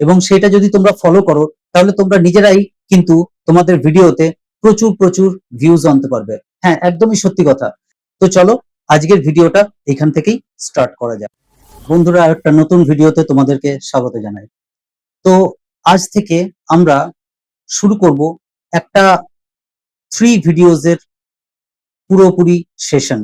এবং সেটা যদি তোমরা ফলো করো, তাহলে তোমরা নিজেরাই কিন্তু তোমাদের ভিডিওতে প্রচুর প্রচুর ভিউজ আনতে পারবে। হ্যাঁ একদমই সত্যি কথা। তো চলো, আজকের ভিডিওটা এখান থেকেই স্টার্ট করা যাক। বন্ধুরা একটা নতুন ভিডিওতে তোমাদেরকে স্বাগত জানাই। তো আজ থেকে আমরা শুরু করব একটা থ্রি ভিডিওজের পুরোপুরি সেশন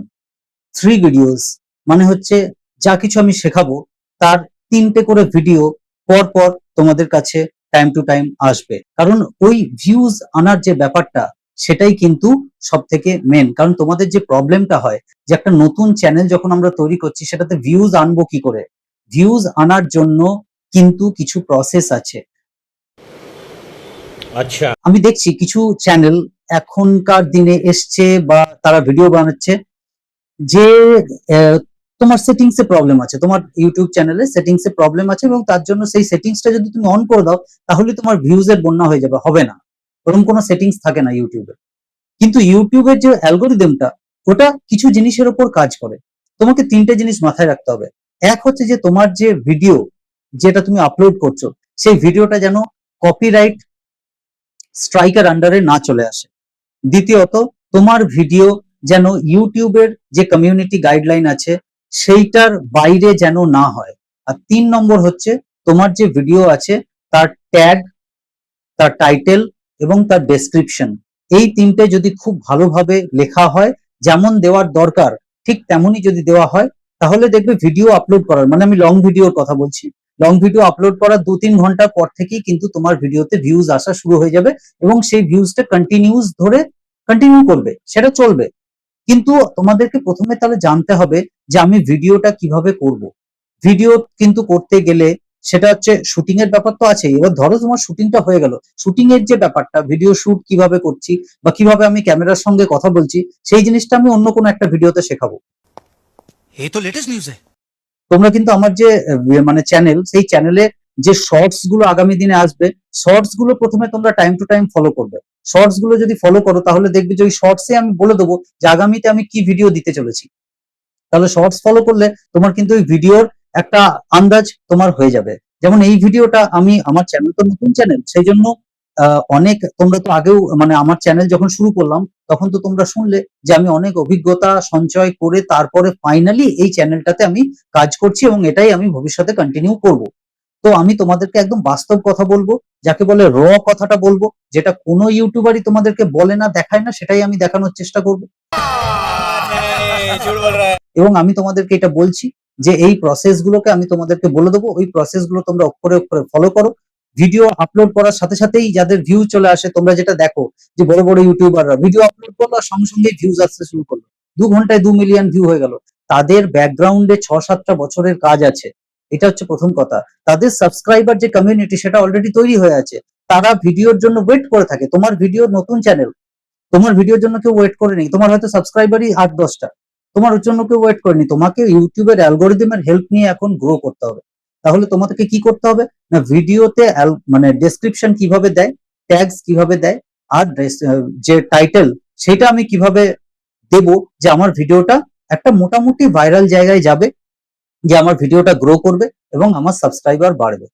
থ্রি ভিডিওস মানে হচ্ছে যা কিছু আমি শেখাবো, তার তিনটে করে ভিডিও পর পর তোমাদের কাছে টাইম টু টাইম আসবে। কারণ ওই ভিউজ আনার যে ব্যাপারটা সেটাই কিন্তু সব থেকে মেন কারণ তোমাদের যে প্রবলেমটা হয় যে একটা নতুন চ্যানেল যখন আমরা তৈরি করছি সেটাতে ভিউজ আনব কি করে? ভিউজ আনার জন্য কিন্তু কিছু প্রসেস আছে। আচ্ছা। আমি দেখছি কিছু চ্যানেল এখনকার দিনে এসছে বা তারা ভিডিও বানাচ্ছে যে তোমার সেটিংস প্রবলেম আছে, তোমার ইউটিউব চ্যানেলে সেটিংস প্রবলেম আছে এবং তার জন্য সেই সেটিংসটা যদি তুমি অন করে দাও, তাহলে তোমার ভিউজ এর বন্যা হয়ে যাবে, হবে না। ওরকম কোনো সেটিংস থাকে না ইউটিউবে কিন্তু ইউটিউবের যে অ্যালগোরিদমটা ওটা কিছু জিনিসের উপর কাজ করে। তোমাকে তিনটে জিনিস মাথায় রাখতে হবে। এক হচ্ছে যে তোমার যে ভিডিও যেটা তুমি আপলোড করছ, সেই ভিডিওটা যেন কপিরাইট স্ট্রাইকার আন্ডারে না চলে আসে। দ্বিতীয়ত, তোমার ভিডিও যেন ইউটিউবের যে কমিউনিটি গাইডলাইন আছে সেইটার বাইরে যেন না হয়। আর তিন নম্বর হচ্ছে, তোমার যে ভিডিও আছে, তার ট্যাগ তার টাইটেল এবং তার ডেসক্রিপশন এই তিনটে যদি খুব ভালোভাবে লেখা হয়, যেমন দেওয়ার দরকার, ঠিক তেমনই যদি দেওয়া হয়, তাহলে দেখবে ভিডিও আপলোড করার মানে আমি লং ভিডিওর কথা বলছি। লং ভিডিও আপলোড করার দু তিন ঘণ্টা পর থেকেই কিন্তু তোমার ভিডিওতে ভিউজ আসা শুরু হয়ে যাবে এবং সেই ভিউজটা কন্টিনিউস ধরে কন্টিনিউ করবে, সেটা চলবে। কিন্তু তোমাদেরকে প্রথমে তাহলে জানতে হবে যে আমি ভিডিওটা কীভাবে করব। ভিডিও কিন্তু করতে গেলে সেটা হচ্ছে শুটিং এর ব্যাপার তো আছে এবার ধরো তোমার শুটিংটা হয়ে গেল। শুটিং এর যে ব্যাপারটা ভিডিও শুট কীভাবে করছি বা কীভাবে আমি ক্যামেরার সঙ্গে কথা বলছি সেই জিনিসটা আমি অন্য কোনো একটা ভিডিওতে শেখাবো। এই তো লেটেস্ট নিউজ তোমরা কিন্তু আমার যে মানে চ্যানেল সেই চ্যানেলে যে শর্টসগুলো আগামী দিনে আসবে শর্টসগুলো প্রথমে তোমরা টাইম টু টাইম ফলো করবে। শর্টসগুলো যদি ফলো করো, তাহলে দেখবে যে ওই শর্টসে আমি বলে দেবো যে আগামীতে আমি কি ভিডিও দিতে চলেছি। তাহলে শর্টস ফলো করলে তোমার কিন্তু ওই ভিডিওর একটা আন্দাজ তোমার হয়ে যাবে। যেমন এই ভিডিওটা আমি আমার চ্যানেল তো নতুন চ্যানেল সেই জন্য অনেক তোমরা তো আগেও মানে আমার চ্যানেল যখন শুরু করলাম, তখন তো তোমরা শুনলে যে আমি অনেক অভিজ্ঞতা সঞ্চয় করে তারপরে ফাইনালি এই চ্যানেলটাতে আমি কাজ করছি এবং এটাই আমি ভবিষ্যতে কন্টিনিউ করব। তো আমি তোমাদেরকে একদম বাস্তব কথা বলব, যাকে বলে র কথাটা বলব, যেটা কোনো ইউটিউবারই তোমাদেরকে বলে না, দেখায় না, সেটাই আমি দেখানোর চেষ্টা করব। এবং আমি তোমাদেরকে এটা বলছি যে এই প্রসেসগুলোকে আমি তোমাদেরকে বলে দেবো, ওই প্রসেসগুলো তোমরা অক্ষরে অক্ষরে ফলো করো। ভিডিও আপলোড করার সাথে সাথেই যাদের ভিউ চলে আসে, তোমরা যেটা দেখো যে বড় বড় ইউটিউবাররা ভিডিও আপলোড করল আর সঙ্গে সঙ্গে ভিউজ আসতে শুরু করল। দু ঘন্টায় দু মিলিয়ন ভিউ হয়ে গেল। তাদের ব্যাকগ্রাউন্ডে ছ সাতটা বছরের কাজ আছে। এটা হচ্ছে প্রথম কথা। তাদের সাবস্ক্রাইবার যে কমিউনিটি সেটা অলরেডি তৈরি হয়ে আছে। তারা ভিডিওর জন্য ওয়েট করে থাকে। তোমার ভিডিও নতুন চ্যানেল তোমার ভিডিওর জন্য কেউ ওয়েট করে নেই। তোমার হয়তো সাবস্ক্রাইবারই আট, দশটা। তোমার জন্য কেউ ওয়েট করেনি। তোমাকে ইউটিউবের অ্যালগোরিদমের হেল্প নিয়ে এখন গ্রো করতে হবে। তাহলে তোমাদেরকে কি করতে হবে? না, ভিডিওতে মানে ডেসক্রিপশন কীভাবে দেয় ট্যাগস কীভাবে দেয়, আর যে টাইটেল সেটা আমি কীভাবে দেব যে আমার ভিডিওটা একটা মোটামুটি ভাইরাল জায়গায় যাবে যে আমার ভিডিওটা গ্রো করবে এবং আমার সাবস্ক্রাইবার বাড়বে।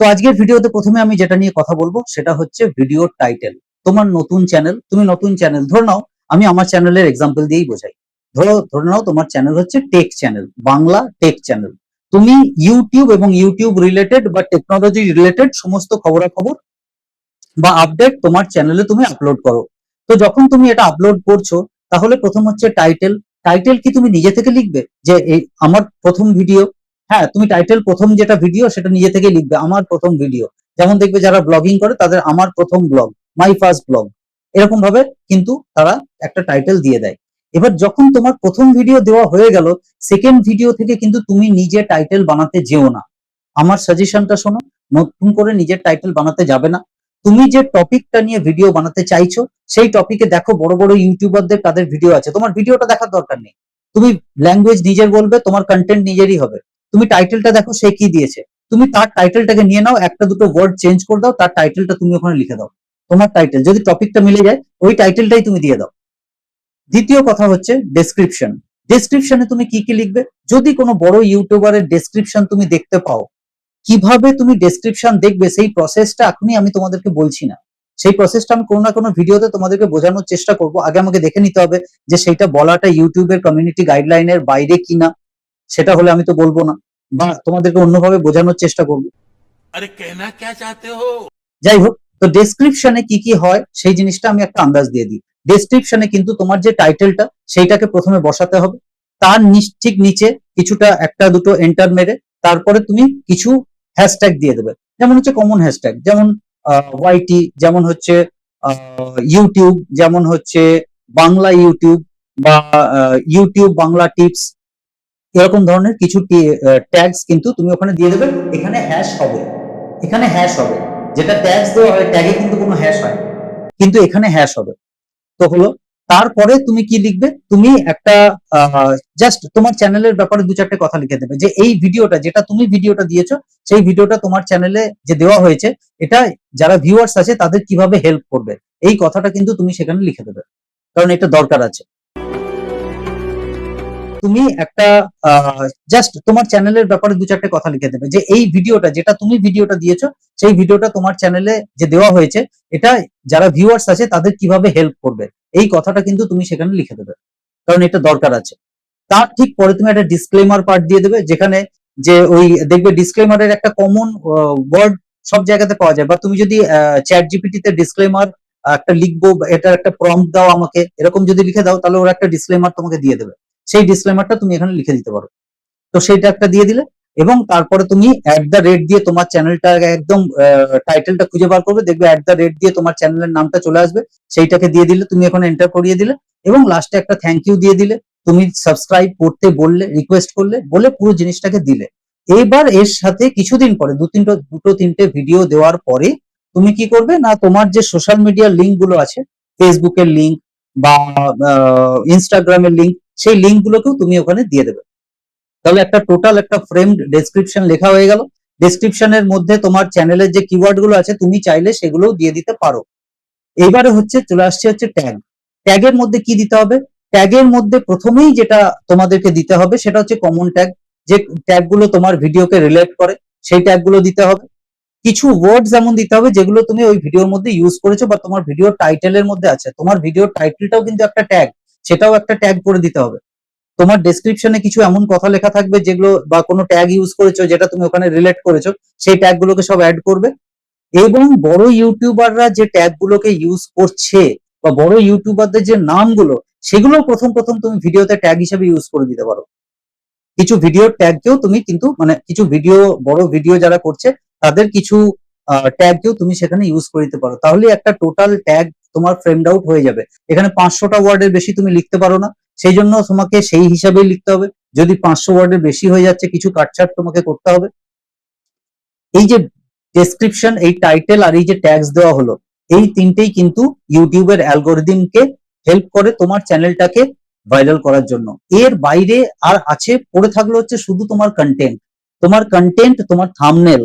তো আজকের ভিডিওতে প্রথমে আমি যেটা নিয়ে কথা বলব সেটা হচ্ছে ভিডিওর টাইটেল তোমার নতুন চ্যানেল তুমি নতুন চ্যানেল ধরে নাও আমি আমার চ্যানেলের এক্সাম্পল দিয়েই বোঝাই। ধরো, ধরে নাও তোমার চ্যানেল হচ্ছে tech channel Bangla tech channel তুমি ইউটিউব এবং ইউটিউব রিলেটেড বা টেকনোলজি রিলেটেড সমস্ত খবরাখবর বা আপডেট তোমার চ্যানেলে তুমি আপলোড করো। তো যখন তুমি এটা আপলোড করছ, তাহলে প্রথম হচ্ছে টাইটেল টাইটেল কি তুমি নিজে থেকে লিখবে? যে এই আমার প্রথম ভিডিও হ্যাঁ তুমি টাইটেল প্রথম যেটা ভিডিও সেটা নিজে থেকে লিখবে, আমার প্রথম ভিডিও যেমন দেখবে যারা ব্লগিং করে, তাদের আমার প্রথম ব্লগ মাই ফার্স্ট ব্লগ এরকম ভাবে কিন্তু তারা একটা টাইটেল দিয়ে দেয়। এবার যখন তোমার প্রথম ভিডিও দেওয়া হয়ে গেল সেকেন্ড ভিডিও থেকে কিন্তু তুমি নিজে টাইটেল বানাতে যেও না। আমার সাজেশনটা শোনো, নতুন করে নিজের টাইটেল বানাতে যাবে না। তুমি যে টপিকটা নিয়ে ভিডিও বানাতে চাইছো, সেই টপিকে দেখো বড় বড় ইউটিউবারদের তাদের ভিডিও আছে। তোমার ভিডিওটা দেখার দরকার নেই। তুমি ল্যাঙ্গুয়েজ নিজের বলবে, তোমার কন্টেন্ট নিজেরই হবে। তুমি টাইটেলটা দেখো সে কি দিয়েছে। তুমি তার টাইটেলটাকে নিয়ে নাও, একটা দুটো ওয়ার্ড চেঞ্জ করে দাও, তার টাইটেলটা তুমি ওখানে লিখে দাও। তোমার টাইটেল যদি টপিকটা মিলে যায়, ওই টাইটেলটাই তুমি দিয়ে দাও। দ্বিতীয় কথা হচ্ছে ডেসক্রিপশন ডেসক্রিপশনে তুমি কি কি লিখবে? যদি কোনো বড় ইউটিউবারের ডেসক্রিপশন তুমি দেখতে পাও কীভাবে তুমি ডেসক্রিপশন দেখবে সেই প্রসেসটা এখনই আমি তোমাদেরকে বলছি না। সেই প্রসেসটা আমি কোনো না কোনো ভিডিওতে তোমাদেরকে বোঝানোর চেষ্টা করব। আগে আমাকে দেখে নিতে হবে যে সেইটা বলাটা ইউটিউবের কমিউনিটি গাইডলাইনের বাইরে কিনা সেটা হলে আমি তো বলব না। বা তোমাদেরকে অন্যভাবে বোঝানোর চেষ্টা করব। আরে কেনা কে হো? যাই হোক তো ডেসক্রিপশনে কি কি হয় সেই জিনিসটা আমি একটা আন্দাজ দিয়ে দিই। ডেসক্রিপশনে কিন্তু তোমার যে টাইটেলটা সেইটাকে প্রথমে বসাতে হবে। তার ঠিক নিচে কিছুটা একটা দুটো এন্টার মেরে তারপরে তুমি কিছু হ্যাশট্যাগ দিয়ে দেবে। যেমন হচ্ছে কমন হ্যাশট্যাগ যেমন ওয়াইটি যেমন হচ্ছে ইউটিউব যেমন হচ্ছে বাংলা ইউটিউব বা ইউটিউব বাংলা টিপস এরকম ধরনের কিছু ট্যাগস কিন্তু তুমি ওখানে দিয়ে দেবে। এখানে হ্যাশ হবে। এখানে হ্যাশ হবে। যেটা ট্যাগস দেওয়া হয় ট্যাগে কিন্তু কোনো হ্যাশ হয়। কিন্তু এখানে হ্যাশ হবে। তো হলো তারপরে তুমি কি লিখবে? তুমি একটা জাস্ট তোমার চ্যানেলের ব্যাপারে দু চারটে কথা লিখে দেবে। যে এই ভিডিওটা, যেটা তুমি ভিডিওটা দিয়েছ, সেই ভিডিওটা তোমার চ্যানেলে যে দেওয়া হয়েছে, এটা যারা ভিউয়ার্স আছে, তাদের কীভাবে হেল্প করবে? এই কথাটা কিন্তু তুমি সেখানে লিখে দেবে। কারণ এটা দরকার আছে। তুমি একটা জাস্ট তোমার চ্যানেলের ব্যাপারে দু চারটে কথা লিখে দেবে। যে এই ভিডিওটা, যেটা তুমি ভিডিওটা দিয়েছ, সেই ভিডিওটা তোমার চ্যানেলে যে দেওয়া হয়েছে, এটা যারা ভিউয়ার্স আছে, তাদের কীভাবে হেল্প করবে? এই কথাটা কিন্তু তুমি সেখানে লিখে দেবে। কারণ এটা দরকার আছে। তার ঠিক পরে তুমি একটা ডিসক্লেমার পার্ট দিয়ে দেবে, যেখানে যে ওই দেখবে ডিসক্লেমারের একটা কমন ওয়ার্ড সব জায়গাতে পাওয়া যায়। বা তুমি যদি চ্যাট জিপিটিতে ডিসক্লেমার একটা লিখব, বা এটার একটা প্রম্পট দাও আমাকে, এরকম যদি লিখে দাও, তাহলে ওরা একটা ডিসক্লেমার তোমাকে দিয়ে দেবে। সেই ডিসক্লেমারটা তুমি এখানে লিখে দিতে পারো। তো সেইটা একটা দিয়ে দিলে এবং তারপরে তুমি অ্যাট দ্য রেট দিয়ে তোমার চ্যানেলটা একদম টাইটেলটা খুঁজে বার করবে, দেখবে অ্যাট দ্য রেট দিয়ে তোমার চ্যানেলের নামটা চলে আসবে, সেইটাকে দিয়ে দিলে তুমি এখন এন্টার করিয়ে দিলে এবং লাস্টে একটা থ্যাংক ইউ দিয়ে দিলে। তুমি সাবস্ক্রাইব করতে বললে রিকোয়েস্ট করলে, বলে পুরো জিনিসটাকে দিলে। এবার এর সাথে কিছুদিন পরে, দু তিনটা, দুটো তিনটে ভিডিও দেওয়ার পরে তুমি কি করবে না, তোমার যে সোশ্যাল মিডিয়ার লিঙ্কগুলো আছে ফেসবুকের লিঙ্ক বা ইনস্টাগ্রামের লিঙ্ক সেই লিঙ্ক গুলোকেও তুমি ওখানে দিয়ে দেবে। তাহলে একটা টোটাল একটা ফ্রেমড ডেসক্রিপশন লেখা হয়ে গেল। ডেসক্রিপশনের মধ্যে তোমার চ্যানেলের যে কিওয়ার্ডগুলো আছে, তুমি চাইলে সেগুলোও দিয়ে দিতে পারো। এবারে হচ্ছে চলে আসছে হচ্ছে ট্যাগ ট্যাগের মধ্যে কি দিতে হবে? ট্যাগের মধ্যে প্রথমেই যেটা তোমাদেরকে দিতে হবে, সেটা হচ্ছে কমন ট্যাগ যে ট্যাগগুলো তোমার ভিডিওকে রিলেট করে, সেই ট্যাগগুলো দিতে হবে। কিছু ওয়ার্ডস এমন দিতে হবে, যেগুলো তুমি ওই ভিডিওর মধ্যে ইউজ করেছ বা তোমার ভিডিও টাইটেলের মধ্যে আছে। তোমার ভিডিওর টাইটেলটাও কিন্তু একটা ট্যাগ সেটাও একটা ট্যাগ করে দিতে হবে। তোমার ডেসক্রিপশনে কিছু এমন কথা লেখা থাকবে যেগুলো বা কোনো ট্যাগ ইউজ করেছ যেটা তুমি ওখানে রিলেট করেছ, সেই ট্যাগ গুলোকে সব অ্যাড করবে। এবং বড় ইউটিউবাররা যে ট্যাগ গুলোকে ইউজ করছে বা বড় ইউটিউবারদের যে নামগুলো সেগুলো প্রথম প্রথম তুমি ভিডিওতে ট্যাগ হিসেবে ইউজ করে দিতে পারো। কিছু ভিডিওর ট্যাগকেও তুমি কিন্তু মানে কিছু ভিডিও বড় ভিডিও যারা করছে, তাদের কিছু ট্যাগকেও তুমি সেখানে ইউজ করে দিতে পারো। তাহলে একটা টোটাল ট্যাগ তোমার ফ্রেমড আউট হয়ে যাবে। এখানে পাঁচশোটা ওয়ার্ডের বেশি তুমি লিখতে পারো না। সেই জন্য তোমাকে সেই হিসাবেই লিখতে হবে। যদি পাঁচশো ওয়ার্ডের বেশি হয়ে যাচ্ছে, কিছু কাটছাট তোমাকে করতে হবে। এই যে ডেসক্রিপশন এই টাইটেল আর এই যে ট্যাগস দেওয়া হলো, এই তিনটেই কিন্তু ইউটিউবের অ্যালগোরিদমকে হেল্প করে তোমার চ্যানেলটাকে ভাইরাল করার জন্য। এর বাইরে আর আছে, পড়ে থাকল হচ্ছে শুধু তোমার কন্টেন্ট তোমার কন্টেন্ট তোমার থামনেল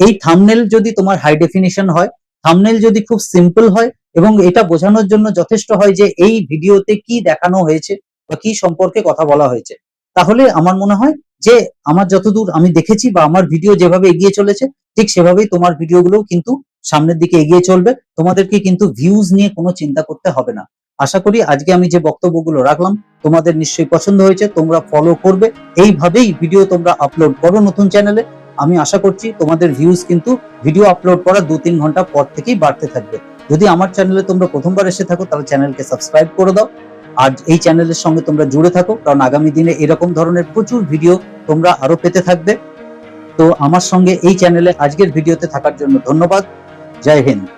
এই থামনেল যদি তোমার হাই ডেফিনিশন হয় থামনেল যদি খুব সিম্পল হয় এবং এটা বোঝানোর জন্য যথেষ্ট হয় যে এই ভিডিওতে কি দেখানো হয়েছে বা কি সম্পর্কে কথা বলা হয়েছে। তাহলে আমার মনে হয় যে আমার যতদূর আমি দেখেছি বা আমার ভিডিও যেভাবে এগিয়ে চলেছে, ঠিক সেভাবেই তোমার ভিডিওগুলোও কিন্তু সামনের দিকে এগিয়ে চলবে। তোমাদেরকে কিন্তু ভিউজ নিয়ে কোনো চিন্তা করতে হবে না। আশা করি আজকে আমি যে বক্তব্যগুলো রাখলাম, তোমাদের নিশ্চয়ই পছন্দ হয়েছে, তোমরা ফলো করবে। এইভাবেই ভিডিও তোমরা আপলোড করো নতুন চ্যানেলে আমি আশা করছি তোমাদের ভিউজ কিন্তু ভিডিও আপলোড করার দু তিন ঘণ্টা পর থেকেই বাড়তে থাকবে। যদি আমার চ্যানেলে তোমরা প্রথমবার এসে থাকো, তাহলে চ্যানেলকে সাবস্ক্রাইব করে দাও। আর এই চ্যানেলের সঙ্গে তোমরা জুড়ে থাকো, কারণ আগামী দিনে এরকম ধরনের প্রচুর ভিডিও তোমরা আরও পেতে থাকবে। তো আমার সঙ্গে এই চ্যানেলে আজকের ভিডিওতে থাকার জন্য ধন্যবাদ। জয় হিন্দ।